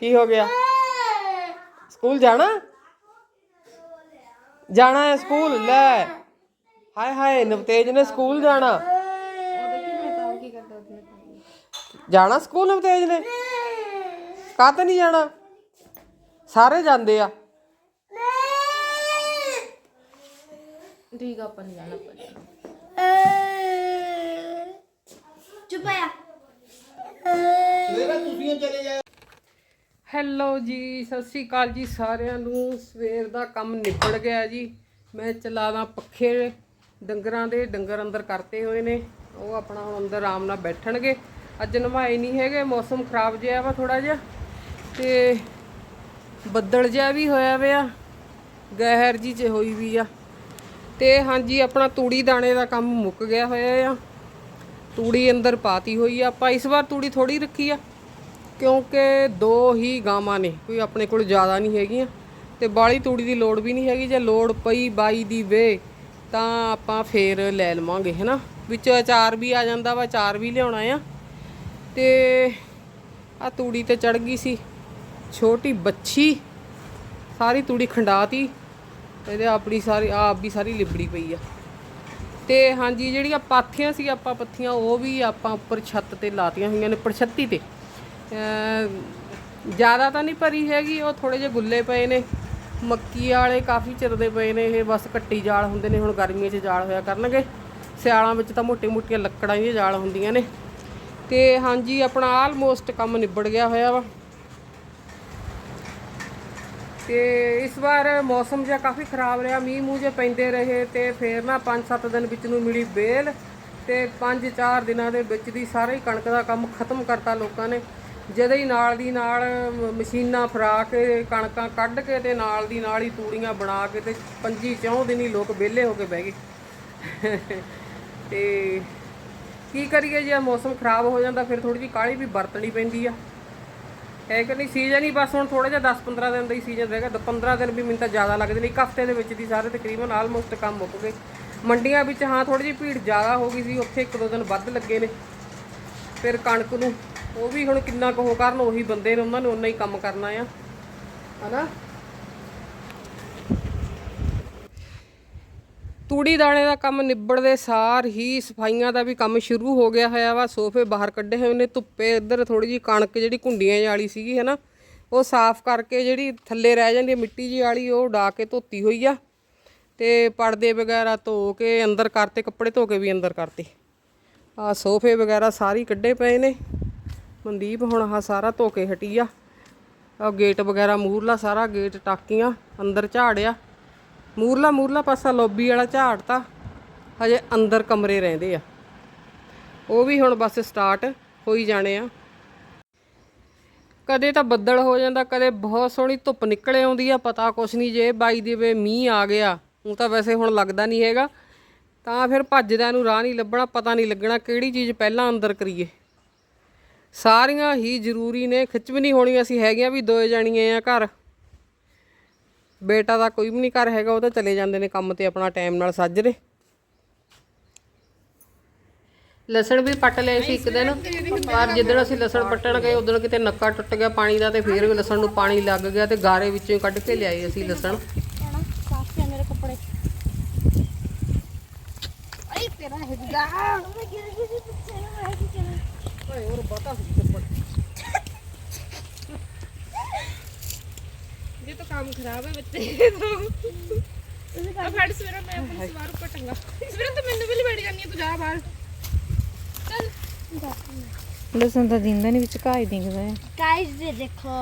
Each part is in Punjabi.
ਕੀ ਹੋ ਗਿਆ? ਸਕੂਲ ਜਾਣਾ? ਜਾਣਾ ਹੈ ਸਕੂਲ ਲੈ। ਹਾਏ ਹਾਏ, ਨਵਤੇਜ ਨੇ ਸਕੂਲ ਜਾਣਾ। ਜਾਣਾ ਸਕੂਲ ਨਵਤੇਜ ਨੇ? ਕਾਹ ਤੇ ਨਹੀਂ ਜਾਣਾ? ਸਾਰੇ ਜਾਂਦੇ ਆ। ਠੀਕ ਆਪਾਂ ਨਹੀਂ ਜਾਣਾ, ਆਪਾਂ ਨੀ ਜਾਣਾ। ਹੈਲੋ ਜੀ ਸਤਿ ਸ਼੍ਰੀ ਅਕਾਲ ਜੀ ਸਾਰਿਆਂ ਨੂੰ। ਸਵੇਰ ਦਾ ਕੰਮ ਨਿਬੜ ਗਿਆ ਜੀ। ਮੈਂ ਚਲਾਦਾ ਪੱਖੇ। ਡੰਗਰਾਂ ਦੇ ਡੰਗਰ ਅੰਦਰ ਕਰਤੇ ਹੋਏ ਨੇ। ਉਹ ਆਪਣਾ ਹੁਣ ਅੰਦਰ ਆਰਾਮ ਨਾਲ ਬੈਠਣਗੇ। ਅੱਜ ਨਵਾਏ ਨਹੀਂ ਹੈਗੇ ਮੌਸਮ ਖਰਾਬ ਜਿਹਾ ਵਾ ਥੋੜਾ ਜਿਹਾ। ਤੇ ਬੱਦਲ ਜਿਹਾ ਵੀ ਹੋਇਆ ਵਿਆ ਗਹਿਰ ਜੀ ਚ ਹੋਈ ਵੀ ਆ। ਤੇ ਹਾਂਜੀ ਆਪਣਾ ਤੂੜੀ ਦਾਣੇ ਦਾ ਕੰਮ ਮੁੱਕ ਗਿਆ ਹੋਇਆ ਆ। ਤੂੜੀ ਅੰਦਰ ਪਾਤੀ ਹੋਈ ਆ। ਆਪਾਂ ਇਸ ਵਾਰ ਤੂੜੀ ਥੋੜੀ ਰੱਖੀ ਆ, ਕਿਉਂਕਿ ਦੋ ਹੀ ਗਾਵਾਂ ਨੇ, ਕੋਈ ਆਪਣੇ ਕੋਲ ਜ਼ਿਆਦਾ ਨਹੀਂ ਹੈਗੀਆਂ ਤੇ ਬਾਲੀ ਤੂੜੀ ਦੀ ਲੋੜ ਵੀ ਨਹੀਂ ਹੈਗੀ, ਜੇ ਲੋੜ ਪਈ ਬਾਈ ਦੀ ਵੇ, ਤਾਂ ਆਪਾਂ ਫੇਰ ਲੈ ਲਵਾਂਗੇ, ਹੈਨਾ? ਵਿੱਚ ਅਚਾਰ ਵੀ ਆ ਜਾਂਦਾ ਵਾ, ਅਚਾਰ ਵੀ ਲਿਆਉਣਾ ਆ। ਤੇ ਆ ਤੂੜੀ ਤੇ ਚੜ ਗਈ ਸੀ, ਛੋਟੀ ਬੱਚੀ ਸਾਰੀ ਤੂੜੀ ਖੰਡਾਤੀ, ਇਹਦੇ ਆਪਣੀ ਸਾਰੀ, ਆਪ ਵੀ ਸਾਰੀ ਲਿਬੜੀ ਪਈ ਆ। ਤੇ ਹਾਂਜੀ, ਜਿਹੜੀਆਂ ਪਾਥੀਆਂ ਸੀ, ਆਪਾਂ ਪੱਥੀਆਂ, ਉਹ ਵੀ ਆਪਾਂ ਉੱਪਰ ਛੱਤ ਤੇ ਲਾਤੀਆਂ ਹੋਈਆਂ ਨੇ ਪਰਛੱਤੀ ਤੇ। ਜ਼ਿਆਦਾ ਤਾਂ ਨਹੀਂ ਭਰੀ ਹੈਗੀ, ਉਹ ਥੋੜੇ ਜਿਹੇ ਗੁੱਲੇ ਪਏ ਨੇ। ਮੱਕੀ ਵਾਲੇ ਕਾਫੀ ਚਿਰਦੇ ਪਏ ਨੇ, ਇਹ ਬਸ ਕੱਟੀ ਜਾਲ ਹੁੰਦੇ ਨੇ, ਹੁਣ ਗਰਮੀਆਂ 'ਚ ਜਾਲ ਹੋਇਆ ਕਰਨਗੇ। ਸਿਆਲਾਂ ਵਿੱਚ ਤਾਂ ਮੋਟੇ-ਮੋਟੀਆਂ ਲੱਕੜਾਂ ਦੀਆਂ ਜਾਲ ਹੁੰਦੀਆਂ ਨੇ। ਤੇ ਹਾਂਜੀ, ਆਪਣਾ ਆਲਮੋਸਟ ਕੰਮ ਨਿਬੜ ਗਿਆ ਹੋਇਆ ਵਾ। ਤੇ ਇਸ ਵਾਰ ਮੌਸਮ ਜਿਹਾ ਕਾਫੀ ਖਰਾਬ ਰਿਹਾ, ਮੀਂਹ ਮੂੰਹ ਜੇ ਪੈਂਦੇ ਰਹੇ ਤੇ ਫੇਰ ਨਾ 5-7 ਦਿਨ ਵਿੱਚ ਨੂੰ ਮਿਲੀ ਬੇਲ ਤੇ 5-4 ਦਿਨਾਂ ਦੇ ਵਿੱਚ ਦੀ ਸਾਰੇ ਕਣਕ ਦਾ ਕੰਮ ਖਤਮ ਕਰਤਾ ਲੋਕਾਂ ਨੇ। ਜਦੇ ਹੀ ਨਾਲ ਦੀ ਨਾਲ ਮਸ਼ੀਨਾਂ ਫਰਾ ਕੇ ਕਣਕਾਂ ਕੱਢ ਕੇ ਤੇ ਨਾਲ ਦੀ ਨਾਲ ਹੀ ਤੂੜੀਆਂ ਬਣਾ ਕੇ ਤੇ 25 ਦਿਨ ਹੀ ਲੋਕ ਵਿਹਲੇ ਹੋ ਕੇ ਬਹਿ ਗਏ। ਤੇ ਕੀ ਕਰੀਏ ਜੇ ਮੌਸਮ ਖਰਾਬ ਹੋ ਜਾਂਦਾ, ਫਿਰ ਥੋੜੀ ਜਿਹੀ ਕਾਹਲੀ ਵੀ ਵਰਤਣੀ ਪੈਂਦੀ ਆ। ਇਹ ਕਿ ਨਹੀਂ? ਸੀਜ਼ਨ ਹੀ ਬਸ ਹੁਣ ਥੋੜਾ ਜਿਹਾ 10-15 ਦਿਨ ਦਾ ਹੀ ਸੀਜ਼ਨ ਰਹੇਗਾ। 15 ਦਿਨ ਵੀ ਮੈਨੂੰ ਤਾਂ ਜ਼ਿਆਦਾ ਲੱਗਦੇ ਨੇ। ਇੱਕ ਹਫ਼ਤੇ ਦੇ ਵਿੱਚ ਦੀ ਸਾਰੇ ਤਕਰੀਬਨ ਆਲਮੋਸਟ ਕੰਮ ਮੁੱਕ ਗਏ। ਮੰਡੀਆਂ ਵਿੱਚ ਹਾਂ ਥੋੜੀ ਜਿਹੀ ਭੀੜ ਜ਼ਿਆਦਾ ਹੋ ਗਈ ਸੀ। ਉੱਥੇ ਇੱਕ ਦੋ ਦਿਨ ਵੱਧ ਲੱਗੇ ਨੇ। ਫਿਰ ਕਣਕ ਨੂੰ ਉਹ ਵੀ ਹੁਣ ਕਿੰਨਾ ਕੁ ਉਹ ਕਰਨ ਉਹੀ ਬੰਦੇ ਨੇ। ਉਹਨਾਂ ਨੇ ਉਨਾ ਹੀ ਕੰਮ ਕਰਨਾ ਆ। ਹਨਾ? ਤੂੜੀ ਦਾਣੇ ਦਾ ਕੰਮ ਨਿਬੜਦੇ ਸਾਰ ਹੀ ਸਫਾਈਆਂ ਦਾ ਵੀ ਕੰਮ ਸ਼ੁਰੂ ਹੋ ਗਿਆ ਹੋਇਆ ਵਾ। ਸੋਫੇ ਬਾਹਰ ਕੱਢੇ ਹੋਏ ਨੇ, ਧੁੱਪੇ ਇੱਧਰ ਥੋੜੀ ਜੀ ਕਣਕ ਜਿਹੜੀ ਕੁੰਡੀਆਂ ਵਾਲੀ ਸੀਗੀ ਹਨਾ, ਉਹ ਸਾਫ਼ ਕਰਕੇ ਜਿਹੜੀ ਥੱਲੇ ਰਹਿ ਜਾਂਦੀ ਹੈ ਮਿੱਟੀ ਜੀ ਵਾਲੀ, ਉਹ ਉਡਾ ਕੇ ਧੋਤੀ ਹੋਈ ਆ ਤੇ ਪਰਦੇ ਵਗੈਰਾ ਧੋ ਕੇ ਅੰਦਰ ਕਰਤੇ, ਕੱਪੜੇ ਧੋ ਕੇ ਵੀ ਅੰਦਰ ਕਰਤੇ। ਆ ਸੋਫੇ ਵਗੈਰਾ ਸਾਰੀ ਕੱਢੇ ਪਏ ਨੇ। ਮਨਦੀਪ ਹੁਣ ਆਹ ਸਾਰਾ ਧੋ ਕੇ ਹਟੀ ਆ। ਆ ਗੇਟ ਵਗੈਰਾ ਮੂਰਲਾ ਸਾਰਾ ਗੇਟ ਟਾਕੀਆਂ, ਅੰਦਰ ਝਾੜਿਆ ਮੂਰਲਾ ਮੂਰਲਾ ਪਾਸਾ ਲੌਬੀ ਵਾਲਾ ਝਾੜ ਝਾੜਤਾ ਹਜੇ ਅੰਦਰ ਕਮਰੇ ਰਹਿੰਦੇ ਆ। ਉਹ ਵੀ ਹੁਣ ਬਸ ਸਟਾਰਟ ਹੋਈ ਜਾਣੇ ਆ। ਕਦੇ ਤਾਂ ਬੱਦਲ ਹੋ ਜਾਂਦਾ, ਕਦੇ ਬਹੁਤ ਸੋਹਣੀ ਧੁੱਪ ਨਿਕਲੇ ਆਉਂਦੀ ਆ, ਪਤਾ ਕੁਛ ਨਹੀਂ ਜੇ ਬਾਈ ਦੇਵੇ ਮੀਂਹ ਆ ਗਿਆ। ਉਹ ਤਾਂ ਵੈਸੇ ਹੁਣ ਲੱਗਦਾ ਨਹੀਂ ਹੈਗਾ। ਤਾਂ ਫਿਰ ਭੱਜਦਿਆਂ ਨੂੰ ਰਾਹ ਨਹੀਂ ਲੱਭਣਾ, ਪਤਾ ਨਹੀਂ ਲੱਗਣਾ ਕਿਹੜੀ ਚੀਜ਼ ਪਹਿਲਾਂ ਅੰਦਰ ਕਰੀਏ। ਸਾਰੀਆਂ ਹੀ ਜ਼ਰੂਰੀ ਨੇ, ਖਿੱਚ ਵੀ ਨਹੀਂ ਹੋਣੀ, ਅਸੀਂ ਹੈਗੀਆਂ ਵੀ ਦੋਏ ਜਾਣੀਆਂ ਆ ਘਰ। ਬੇਟਾ ਦਾ ਕੋਈ ਵੀ ਨਹੀਂ ਘਰ ਹੈਗਾ ਉਹ ਤਾਂ ਚਲੇ ਜਾਂਦੇ ਨੇ ਕੰਮ ਤੇ ਆਪਣਾ ਟਾਈਮ ਨਾਲ ਸੱਜਰੇ ਲਸਣ ਵੀ ਪੱਟ ਲਿਆ ਸੀ ਇੱਕ ਦਿਨ। ਪਰ ਜਿੱਦਣ ਅਸੀਂ ਲਸਣ ਪੱਟਣ ਗਏ ਉਦੋਂ ਕਿਤੇ ਨੱਕਾ ਟੁੱਟ ਗਿਆ ਪਾਣੀ ਦਾ ਤੇ ਫੇਰ ਵੀ ਲਸਣ ਨੂੰ ਪਾਣੀ ਲੱਗ ਗਿਆ ਤੇ ਗਾਰੇ ਵਿੱਚੋਂ ਹੀ ਕੱਢ ਕੇ ਲਿਆਏ ਅਸੀਂ ਲਸਣ। ਹਣਾ ਸਾਫ਼ ਮੇਰੇ ਕੱਪੜੇ ਆਈ ਤੇਰਾ ਹਿੱਦਾ ਮੈਂ ਗਿਰ ਗਈ ਸੀ ਪਿੱਛੇ ਨੂੰ ਮੈਂ ਕੀ ਕਰਾਂ ਓਏ ਹੋਰ ਬਤਾ ਸੀ ये तो काम खराब है बच्चे तो अब हट सवेरा मैं अपने सवार पटंगा सवेरा तो मैंने भी बैठ जानी है तू जा बाहर चल ਲਸਣ ਤਾਂ ਦਿੰਦਾ ਨਹੀਂ ਵਿੱਚ ਘਾਈ ਦਿੰਦਾ ਹੈ गाइस ये देखो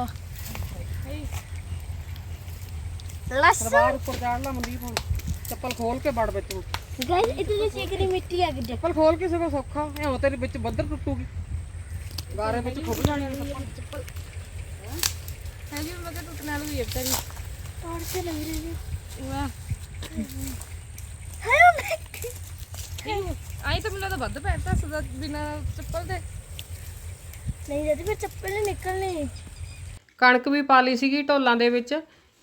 लसन ਸਲਵਾਰ ਉੱਪਰ ਚਾੜ ਲਾ ਮਨਦੀਪ ਹੁਣ ਚੱਪਲ ਖੋਲ ਕੇ ਵੜ ਵਿੱਚ ਨੂੰ गाइस इतनी चेकरी मिट्टी आ गई ਚੱਪਲ ਖੋਲ ਕੇ ਸਗੋਂ ਸੌਖਾ ਐਂ ਤੇਰੇ ਵਿੱਚ ਬੱਦਰ ਟੁੱਟੂਗੀ ਗਾਰੇ ਵਿੱਚ ਖੁੱਭ ਜਾਣੀ ਚੱਪਲ है जी मगर टूटने वाली हुई है बेचारी और से लग रही है वाह हाय मैं आई तो मिला तो बद पैरता सदा बिना चप्पल दे नहीं जाती फिर चप्पल नहीं निकलनी ਕਣਕ ਵੀ ਪਾ ਲਈ ਸੀਗੀ ਢੋਲਾਂ ਦੇ ਵਿੱਚ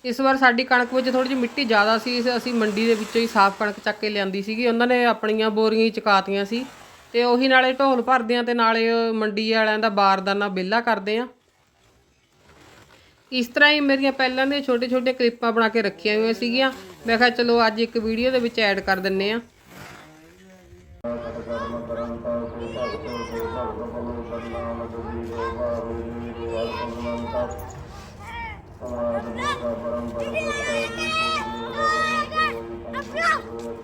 ਇਸ ਵਾਰ ਸਾਡੀ ਕਣਕ ਵਿੱਚ ਥੋੜੀ ਜਿਹੀ ਮਿੱਟੀ ਜ਼ਿਆਦਾ ਸੀ ਇਸ- ਅਸੀਂ ਮੰਡੀ ਦੇ ਵਿੱਚੋਂ ਹੀ ਸਾਫ਼ ਕਣਕ ਚੱਕ ਕੇ ਲਿਆਂਦੀ ਸੀਗੀ ਉਹਨਾਂ ਨੇ ਆਪਣੀਆਂ ਬੋਰੀਆਂ ਹੀ ਚਕਾਤੀਆਂ ਸੀ ਤੇ ਉਹੀ ਨਾਲੇ ਢੋਲ ਭਰਦੇ ਆ ਤੇ ਨਾਲੇ ਉਹ ਮੰਡੀ ਵਾਲਿਆਂ ਦਾ ਬਾਰਦਾਨਾ ਵਿਹਲਾ ਕਰਦੇ ਆ ਇਸ ਤਰ੍ਹਾਂ ਹੀ ਮੇਰੀਆਂ ਪਹਿਲਾਂ ਦੀਆਂ ਛੋਟੇ ਛੋਟੇ ਕਲਿੱਪਾਂ ਬਣਾ ਕੇ ਰੱਖੀਆਂ ਹੋਈਆਂ ਸੀਗੀਆਂ। ਮੈਂ ਕਿਹਾ ਚਲੋ ਅੱਜ ਇੱਕ ਵੀਡੀਓ ਦੇ ਵਿੱਚ ਐਡ ਕਰ ਦਿੰਨੇ ਆ।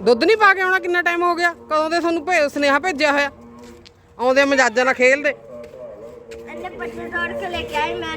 ਦੁੱਧ ਨਹੀਂ ਪਾ ਕੇ ਆਉਣਾ ਕਿੰਨਾ ਟਾਈਮ ਹੋ ਗਿਆ? ਕਦੋਂ ਦੇ ਤੁਹਾਨੂੰ ਭੇਜ ਸੁਨੇਹਾ ਭੇਜਿਆ ਹੋਇਆ? ਆਉਂਦੇ ਮਜਾਜਾਂ ਨਾਲ ਖੇਲਦੇ। ਅੰਨੇ ਪੱਟੇ ਤੋੜ ਕੇ ਲੈ ਕੇ ਆਈ ਮੈਂ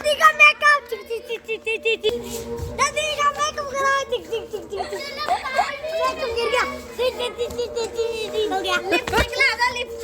Daddy got makeup. Daddy got makeup. Makeup. aan Makeup. Makeup.